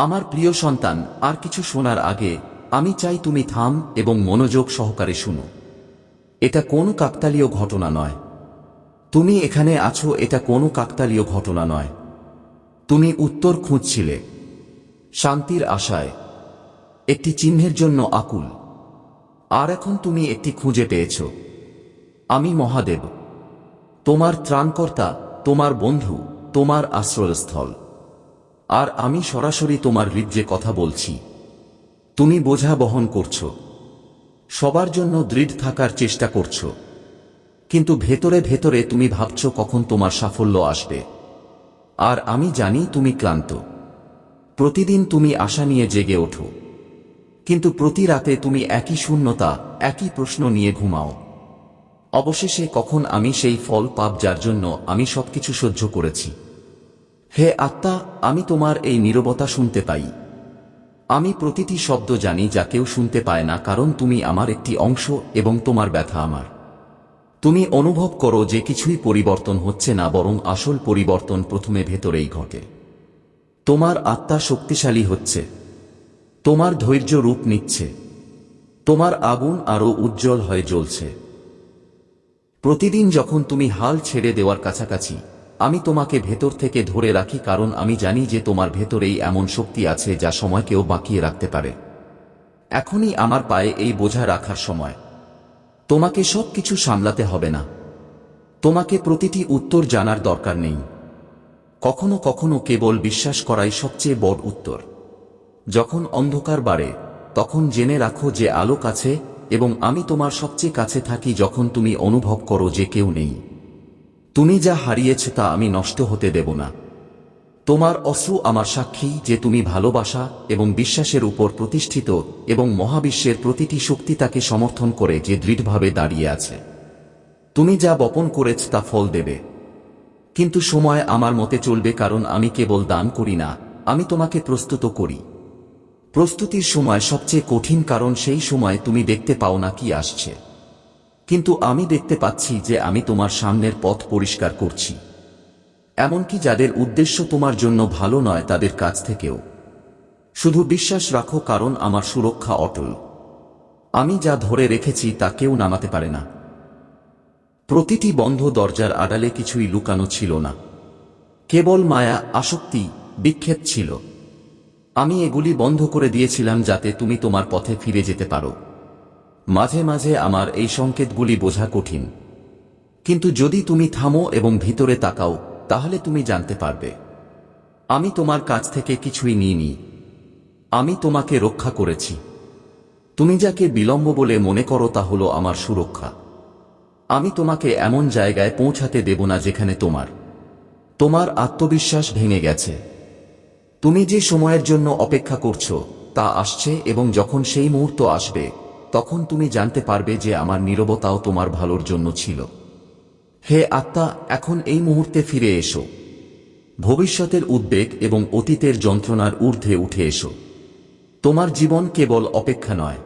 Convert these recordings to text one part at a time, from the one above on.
আমার প্রিয় সন্তান, আর কিছু শোনার আগে, আমি চাই তুমি থাম এবং মনোযোগ সহকারে শুনো। এটা কোনো কাকতালীয় ঘটনা নয়। তুমি এখানে আছো, এটা কোনো কাকতালীয় ঘটনা নয়। তুমি উত্তর খুঁজছিলে। শান্তির আশায়। একটি চিহ্নের জন্য আকুল। আর এখন তুমি একটি খুঁজে পেয়েছ। আমি মহাদেব। তোমার ত্রাণকর্তা, তোমার বন্ধু, তোমার আশ্রয়স্থল। আর আমি সরাসরি তোমার হৃদ্যে কথা বলছি। তুমি বোঝা বহন করছ। সবার জন্য দৃঢ় থাকার চেষ্টা করছ। কিন্তু ভেতরে ভেতরে তুমি ভাবছ কখন তোমার সাফল্য আসবে। আর আমি জানি তুমি ক্লান্ত। প্রতিদিন তুমি আশা নিয়ে জেগে ওঠো। কিন্তু প্রতি রাতে তুমি একই শূন্যতা, একই প্রশ্ন নিয়ে ঘুমাও। অবশেষে কখন আমি সেই ফল পাব যার জন্য আমি সবকিছু সহ্য করেছি। হে আত্মা, আমি তোমার এই নীরবতা শুনতে পাই। আমি প্রতিটি শব্দ জানি যা কেউ শুনতে পায় না, কারণ তুমি আমার একটি অংশ এবং তোমার ব্যথা আমার। তুমি অনুভব করো যে কিছুই পরিবর্তন হচ্ছে না, বরং আসল পরিবর্তন প্রথমে ভেতরেই ঘটে। তোমার আত্মা শক্তিশালী হচ্ছে। তোমার ধৈর্য রূপ নিচ্ছে। তোমার আগুন আরও উজ্জ্বল হয়ে জ্বলছে। প্রতিদিন যখন তুমি হাল ছেড়ে দেওয়ার কাছাকাছি আমি তোমাকে ভেতর থেকে ধরে রাখি কারণ আমি জানি যে তোমার ভেতরেই এমন শক্তি আছে যা সময়কেও বাঁকিয়ে রাখতে পারে। এখনই আমার পায়ে এই বোঝা রাখার সময়। তোমাকে সব কিছু সামলাতে হবে না। তোমাকে প্রতিটি উত্তর জানার দরকার নেই। কখনো কখনো কেবল বিশ্বাস করাই সবচেয়ে বড় উত্তর। যখন অন্ধকার বাড়ে, তখন জেনে রাখো যে আলো কাছে এবং আমি তোমার সবচেয়ে কাছে থাকি যখন তুমি অনুভব করো যে কেউ নেই। তুমি যা হারিয়েছ তা আমি নষ্ট হতে দেব না। তোমার অশ্রু আমার সাক্ষী যে তুমি ভালোবাসা এবং বিশ্বাসের উপর প্রতিষ্ঠিত এবং মহাবিশ্বের প্রতিটি শক্তি তাকে সমর্থন করে যে দৃঢ়ভাবে দাঁড়িয়ে আছে। তুমি যা বপন করেছ তা ফল দেবে। কিন্তু সময় আমার মতে চলবে কারণ আমি কেবল দান করি না, আমি তোমাকে প্রস্তুত করি। প্রস্তুতির সময় সবচেয়ে কঠিন কারণ সেই সময় তুমি দেখতে পাও না কি আসছে। কিন্তু আমি দেখতে পাচ্ছি যে আমি তোমার সামনের পথ পরিষ্কার করছি। এমনকি যাদের উদ্দেশ্য তোমার জন্য ভালো নয় তাদের কাছ থেকেও। শুধু বিশ্বাস রাখো কারণ আমার সুরক্ষা অটল। আমি যা ধরে রেখেছি তা কেউ নামাতে পারে না। প্রতিটি বন্ধ দরজার আড়ালে কিছুই লুকানো ছিল না। কেবল মায়া, আসক্তি, বিক্ষেপ ছিল। আমি এগুলি বন্ধ করে দিয়েছিলাম যাতে তুমি তোমার পথে ফিরে যেতে পারো। মাঝে মাঝে আমার এই সংকেতগুলি বোঝা কঠিন। কিন্তু যদি তুমি থামো এবং ভিতরে তাকাও, তাহলে তুমি জানতে পারবে। আমি তোমার কাছ থেকে কিছুই নিইনি। আমি তোমাকে রক্ষা করেছি। তুমি যাকে বিলম্ব বলে মনে করো তা হলো আমার সুরক্ষা। আমি তোমাকে এমন জায়গায় পৌঁছাতে দেব না যেখানে তোমার তোমার আত্মবিশ্বাস ভেঙে গেছে। তুমি যে সময়ের জন্য অপেক্ষা করছ, তা আসছে এবং যখন সেই মুহূর্ত আসবে তখন তুমি জানতে পারবে যে আমার নীরবতাও তোমার ভালোর জন্য ছিল। হে আত্মা, এখন এই মুহূর্তে ফিরে এসো। ভবিষ্যতের উদ্বেগ এবং অতীতের যন্ত্রণার ঊর্ধ্বে উঠে এসো। তোমার জীবন কেবল অপেক্ষা নয়।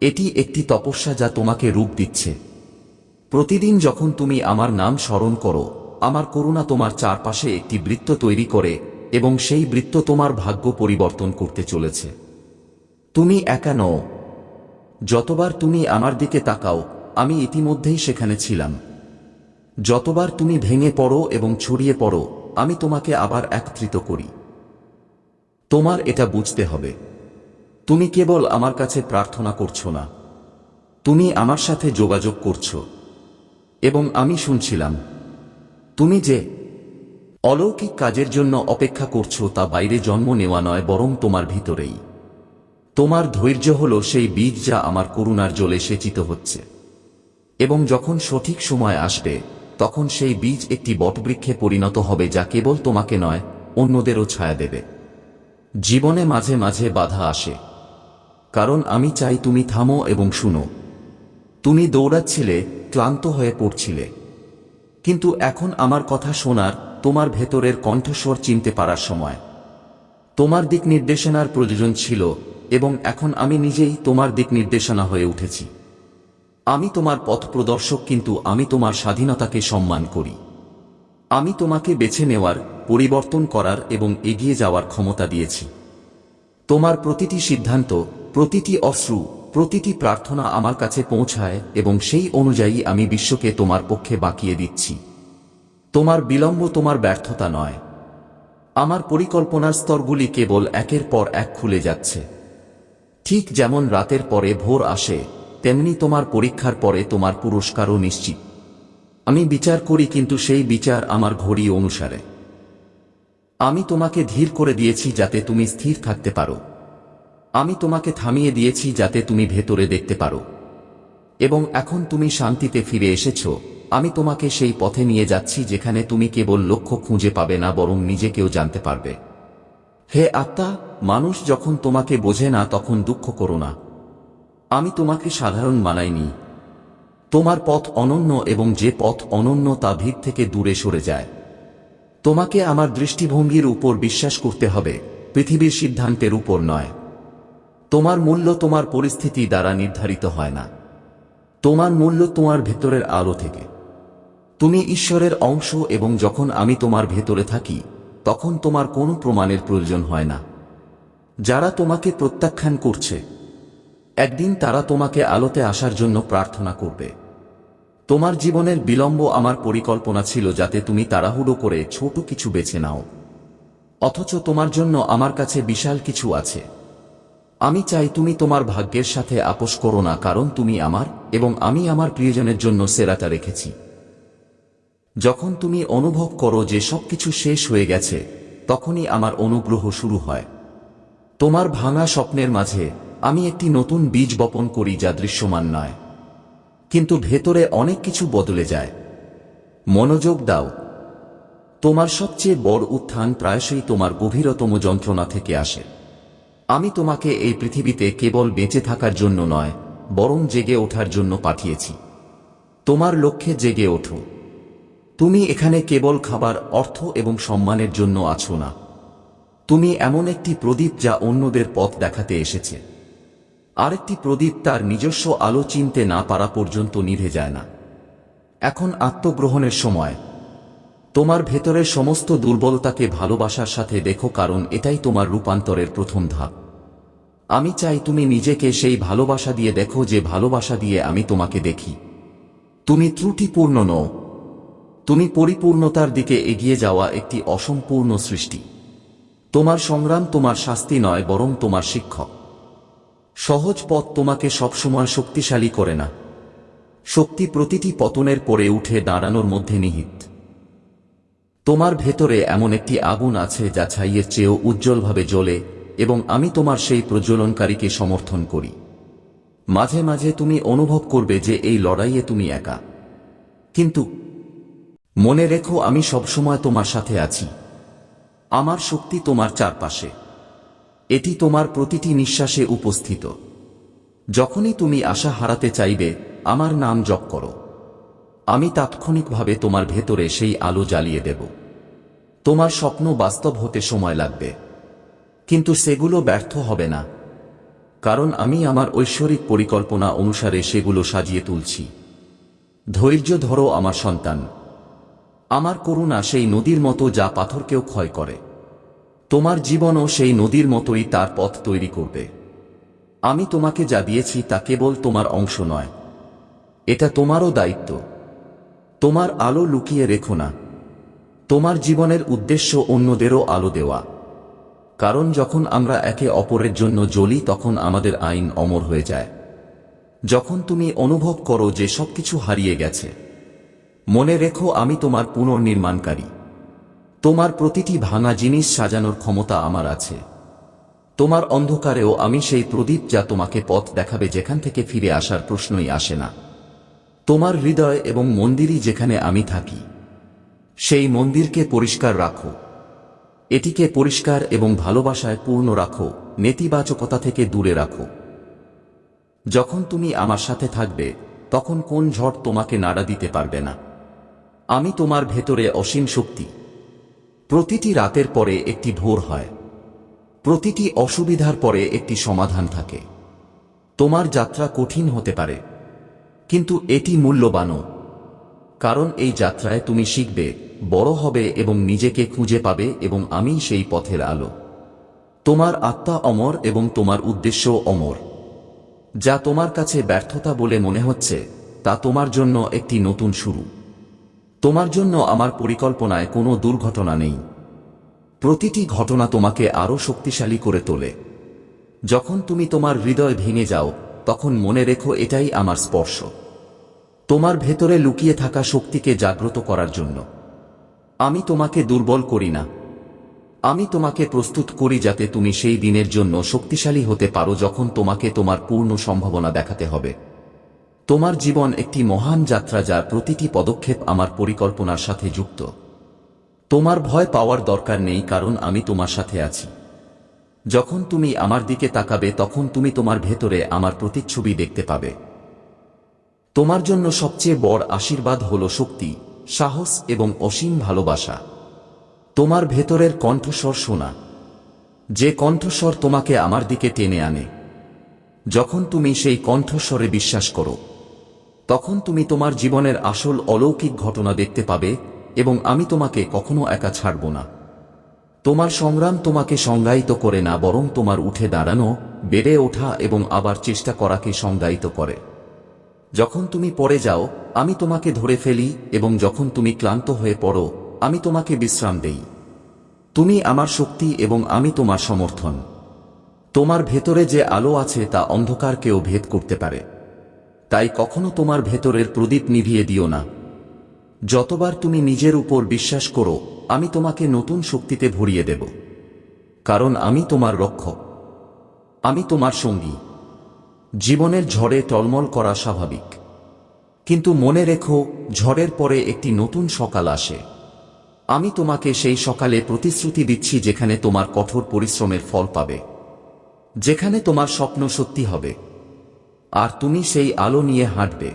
এটি একটি তপস্যা যা তোমাকে রূপ দিচ্ছে। প্রতিদিন যখন তুমি আমার নাম স্মরণ করো, আমার করুণা তোমার চারপাশে একটি বৃত্ত তৈরি করে এবং সেই বৃত্ত তোমার ভাগ্য পরিবর্তন করতে চলেছে। তুমি একা নও যতবার তুমি আমার দিকে তাকাও, আমি ইতিমধ্যেই সেখানে ছিলাম। যতবার তুমি ভেঙে পড়ো এবং ছড়িয়ে পড়ো, আমি তোমাকে আবার একত্রিত করি। তোমার এটা বুঝতে হবে। তুমি কেবল আমার কাছে প্রার্থনা করছ না। তুমি আমার সাথে যোগাযোগ করছ। এবং আমি শুনছিলাম। তুমি যে অলৌকিক কাজের জন্য অপেক্ষা করছ তা বাইরে জন্ম নেওয়া নয়, বরং তোমার ভিতরেই। তোমার ধৈর্য হল সেই বীজ যা আমার করুণার জলে সেচিত হচ্ছে। এবং যখন সঠিক সময় আসবে, তখন সেই বীজ একটি বটবৃক্ষে পরিণত হবে যা কেবল তোমাকে নয়, অন্যদেরও ছায়া দেবে। জীবনে মাঝে মাঝে বাধা আসে। কারণ আমি চাই তুমি থামো এবং শুনো। তুমি দৌড়াচ্ছিলে, ক্লান্ত হয়ে পড়ছিলে। কিন্তু এখন আমার কথা শোনার, তোমার ভেতরের কণ্ঠস্বর চিনতে পারার সময়। তোমার দিক নির্দেশনার প্রয়োজন ছিল এবং এখন আমি নিজেই তোমার দিক নির্দেশনা হয়ে উঠেছি। আমি তোমার পথ প্রদর্শক, কিন্তু আমি তোমার স্বাধীনতাকে সম্মান করি। আমি তোমাকে বেছে নেওয়ার, পরিবর্তন করার এবং এগিয়ে যাওয়ার ক্ষমতা দিয়েছি। তোমার প্রতিটি সিদ্ধান্ত, প্রতিটি অশ্রু, প্রতিটি প্রার্থনা আমার কাছে পৌঁছায় এবং সেই অনুযায়ী আমি বিশ্বকে তোমার পক্ষে বাঁকিয়ে দিচ্ছি। তোমার বিলম্ব তোমার ব্যর্থতা নয়। আমার পরিকল্পনার স্তরগুলি কেবল একের পর এক খুলে যাচ্ছে। ঠিক যেমন রাতের পরে ভোর আসে, তেমনি তোমার পরীক্ষার পরে তোমার পুরস্কারও নিশ্চিত। আমি বিচার করি কিন্তু সেই বিচার আমার ঘড়ি অনুসারে। আমি তোমাকে ধীর করে দিয়েছি যাতে তুমি স্থির থাকতে পারো। আমি তোমাকে থামিয়ে দিয়েছি যাতে তুমি ভেতরে দেখতে পারো। এবং এখন তুমি শান্তিতে ফিরে এসেছ, আমি তোমাকে সেই পথে নিয়ে যাচ্ছি যেখানে তুমি কেবল লক্ষ্য খুঁজে পাবে না বরং নিজেকেও জানতে পারবে। হে আত্মা, মানুষ যখন তোমাকে বোঝে না, তখন দুঃখ করো না। আমি তোমাকে সাধারণ মানাইনি। তোমার পথ অনন্য এবং যে পথ অনন্য তা ভিড় থেকে দূরে সরে যায়। তোমাকে আমার দৃষ্টিভঙ্গির উপর বিশ্বাস করতে হবে, পৃথিবীর সিদ্ধান্তের উপর নয়। তোমার মূল্য তোমার পরিস্থিতি দ্বারা নির্ধারিত হয় না। তোমার মূল্য তোমার ভেতরের আলো থেকে। তুমি ঈশ্বরের অংশ এবং যখন আমি তোমার ভেতরে থাকি তখন তোমার কোনো প্রমাণের প্রয়োজন হয় না। যারা তোমাকে প্রত্যাখ্যান করছে, একদিন তারা তোমাকে আলোতে আসার জন্য প্রার্থনা করবে। তোমার জীবনের বিলম্ব আমার পরিকল্পনা ছিল যাতে তুমি তাড়াহুড়ো করে ছোট কিছু বেছে নাও। অথচ তোমার জন্য আমার কাছে বিশাল কিছু আছে। আমি চাই তুমি তোমার ভাগ্যের সাথে আপোষ করো না, কারণ তুমি আমার এবং আমি আমার প্রিয়জনের জন্য সেরাটা রেখেছি। যখন তুমি অনুভব করো যে সবকিছু শেষ হয়ে গেছে, তখনই আমার অনুগ্রহ শুরু হয়। তোমার ভাঙা স্বপ্নের মাঝে আমি একটি নতুন বীজ বপন করি যা দৃশ্যমান নয়, কিন্তু ভেতরে অনেক কিছু বদলে যায়। মনোযোগ দাও। তোমার সবচেয়ে বড় উত্থান প্রায়শই তোমার গভীরতম যন্ত্রণা থেকে আসে। আমি তোমাকে এই পৃথিবীতে কেবল বেঁচে থাকার জন্য নয়, বরং জেগে ওঠার জন্য পাঠিয়েছি। তোমার লক্ষ্যে জেগে ওঠো। তুমি এখানে কেবল খাবার, অর্থ এবং সম্মানের জন্য আছো না। তুমি এমন একটি প্রদীপ যা অন্যদের পথ দেখাতে এসেছে। আরেকটি প্রদীপ তার নিজস্ব আলো চিনতে না পারা পর্যন্ত নিভে যায় না। এখন আত্মগ্রহণের সময়। তোমার ভেতরের সমস্ত দুর্বলতাকে ভালোবাসার সাথে দেখো কারণ এটাই তোমার রূপান্তরের প্রথম ধাপ। আমি চাই তুমি নিজেকে সেই ভালোবাসা দিয়ে দেখো যে ভালোবাসা দিয়ে আমি তোমাকে দেখি। তুমি ত্রুটিপূর্ণ নও। তুমি পরিপূর্ণতার দিকে এগিয়ে যাওয়া একটি অসম্পূর্ণ সৃষ্টি। তোমার সংগ্রাম তোমার শাস্তি নয়, বরং তোমার শিক্ষক। সহজ পথ তোমাকে সবসময় শক্তিশালী করে না। শক্তি প্রতিটি পতনের পরে উঠে দাঁড়ানোর মধ্যে নিহিত। তোমার ভেতরে এমন একটি আগুন আছে যা ছাইয়ের চেয়েও উজ্জ্বলভাবে জ্বলে, এবং আমি তোমার সেই প্রজ্বলনকারীকে সমর্থন করি। মাঝে মাঝে তুমি অনুভব করবে যে এই লড়াইয়ে তুমি একা। কিন্তু মনে রেখো আমি সবসময় তোমার সাথে আছি। আমার শক্তি তোমার চারপাশে। এটি তোমার প্রতিটি নিঃশ্বাসে উপস্থিত। যখনই তুমি আশা হারাতে চাইবে, আমার নাম জপ করো। আমি তাৎক্ষণিকভাবে তোমার ভেতরে সেই আলো জ্বালিয়ে দেব। তোমার স্বপ্ন বাস্তব হতে সময় লাগবে। কিন্তু সেগুলো ব্যর্থ হবে না। কারণ আমি আমার ঐশ্বরিক পরিকল্পনা অনুসারে সেগুলো সাজিয়ে তুলছি। ধৈর্য ধরো আমার সন্তান। আমার করুণা সেই নদীর মতো যা পাথরকেও ক্ষয় করে। তোমার জীবনও সেই নদীর মতোই তার পথ তৈরি করবে। আমি তোমাকে যা দিয়েছি তা কেবল তোমার অংশ নয়। এটা তোমারও দায়িত্ব। তোমার আলো লুকিয়ে রেখো না। তোমার জীবনের উদ্দেশ্য অন্যদেরও আলো দেওয়া। কারণ যখন আমরা একে অপরের জন্য জ্বলি তখন আমাদের আইন অমর হয়ে যায়। যখন তুমি অনুভব করো যে সবকিছু হারিয়ে গেছে মনে রেখো আমি তোমার পুনর্নির্মাণকারী। তোমার প্রতিটি ভাঙা জিনিস সাজানোর ক্ষমতা আমার আছে। তোমার অন্ধকারেও আমি সেই প্রদীপ যা তোমাকে পথ দেখাবে যেখান থেকে ফিরে আসার প্রশ্নই আসে না। তোমার হৃদয় এবং মন্দিরই যেখানে আমি থাকি, সেই মন্দিরকে পরিষ্কার রাখো। এটিকে পরিষ্কার এবং ভালোবাসায় পূর্ণ রাখো, নেতিবাচকতা থেকে দূরে রাখো। যখন তুমি আমার সাথে থাকবে, তখন কোন ঝড় তোমাকে নাড়া দিতে পারবে না। আমি তোমার ভেতরে অসীম শক্তি। প্রতিটি রাতের পরে একটি ভোর হয়। প্রতিটি অসুবিধার পরে একটি সমাধান থাকে। তোমার যাত্রা কঠিন হতে পারে। কিন্তু এটি মূল্যবানও কারণ এই যাত্রায় তুমি শিখবে, বড় হবে এবং নিজেকে খুঁজে পাবে এবং আমি সেই পথের আলো। তোমার আত্মা অমর এবং তোমার উদ্দেশ্য অমর। যা তোমার কাছে ব্যর্থতা বলে মনে হচ্ছে, তা তোমার জন্য একটি নতুন শুরু। তোমার জন্য আমার পরিকল্পনায় কোনো দুর্ঘটনা নেই। প্রতিটি ঘটনা তোমাকে আরও শক্তিশালী করে তোলে। যখন তুমি তোমার হৃদয় ভেঙে যাও, তখন মনে রেখো এটাই আমার স্পর্শ। তোমার ভেতরে লুকিয়ে থাকা শক্তিকে জাগ্রত করার জন্য। আমি তোমাকে দুর্বল করি না। আমি তোমাকে প্রস্তুত করি যাতে তুমি সেই দিনের জন্য শক্তিশালী হতে পারো যখন তোমাকে তোমার পূর্ণ সম্ভাবনা দেখাতে হবে। তোমার জীবন একটি মহান যাত্রা যার প্রতিটি পদক্ষেপ আমার পরিকল্পনার সাথে যুক্ত। তোমার ভয় পাওয়ার দরকার নেই কারণ আমি তোমার সাথে আছি। যখন তুমি আমার দিকে তাকাবে তখন তুমি তোমার ভেতরে আমার প্রতিচ্ছবি দেখতে পাবে। তোমার জন্য সবচেয়ে বড় আশীর্বাদ হল শক্তি, সাহস এবং অসীম ভালোবাসা। তোমার ভেতরের কণ্ঠস্বর শোনা। যে কণ্ঠস্বর তোমাকে আমার দিকে টেনে আনে। যখন তুমি সেই কণ্ঠস্বরে বিশ্বাস করো তখন তুমি তোমার জীবনের আসল অলৌকিক ঘটনা দেখতে পাবে এবং আমি তোমাকে কখনো একা ছাড়ব না। তোমার সংগ্রাম তোমাকে সংজ্ঞায়িত করে না, বরং তোমার উঠে দাঁড়ানো, বেড়ে ওঠা এবং আবার চেষ্টা করাকে সংজ্ঞায়িত করে। যখন তুমি পড়ে যাও, আমি তোমাকে ধরে ফেলি এবং যখন তুমি ক্লান্ত হয়ে পড়ো, আমি তোমাকে বিশ্রাম দেই। তুমি আমার শক্তি এবং আমি তোমার সমর্থন। তোমার ভেতরে যে আলো আছে তা অন্ধকারকেও ভেদ করতে পারে। তাই কখনো তোমার ভেতরের প্রদীপ নিভিয়ে দিও না। যতবার তুমি নিজের উপর বিশ্বাস করো, আমি তোমাকে নতুন শক্তিতে ভরিয়ে দেব। কারণ আমি তোমার রক্ষক। আমি তোমার সঙ্গী। জীবনের ঝড়ে টলমল করা স্বাভাবিক। কিন্তু মনে রেখো, ঝড়ের পরে একটি নতুন সকাল আসে। আমি তোমাকে সেই সকালে প্রতিশ্রুতি দিচ্ছি যেখানে তোমার কঠোর পরিশ্রমের ফল পাবে। যেখানে তোমার স্বপ্ন সত্যি হবে। আর তুমি সেই আলো নিয়ে হাঁটবে।